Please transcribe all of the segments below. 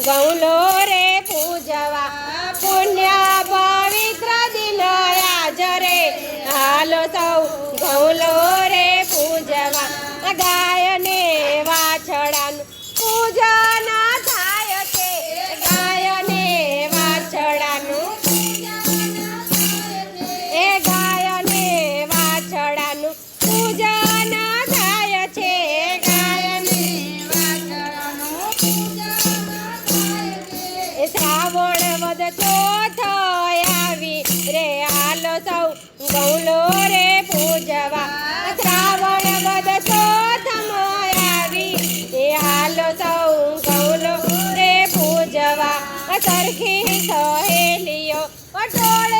ગૌલો રે પૂજવા પુણ્ય પવિત્ર દિનયા જરે હાલો સૌ ગૌલો રે પૂજવા ગાયને વાછડાનું બહુલો પૂજવા. શ્રાવણ વદ સોધમ આવી. એ હાલો સૌ ગૌલો રે પૂજવા. સરખી સહેલીઓ ટોળે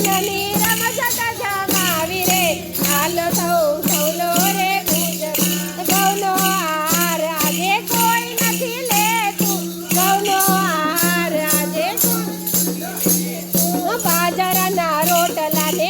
પૂજની રે. હાલો સૌ રે પૂજ. સૌનો આર કોઈ નથી લેતું. સૌનો આર આજે બાજરાના રોટલા ને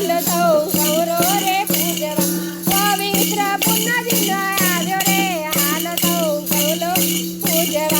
కళ్ళతో గౌరవరే పూజరం పవిత్ర పున్నదిన అదొరే ఆలతో గౌలో పూజరం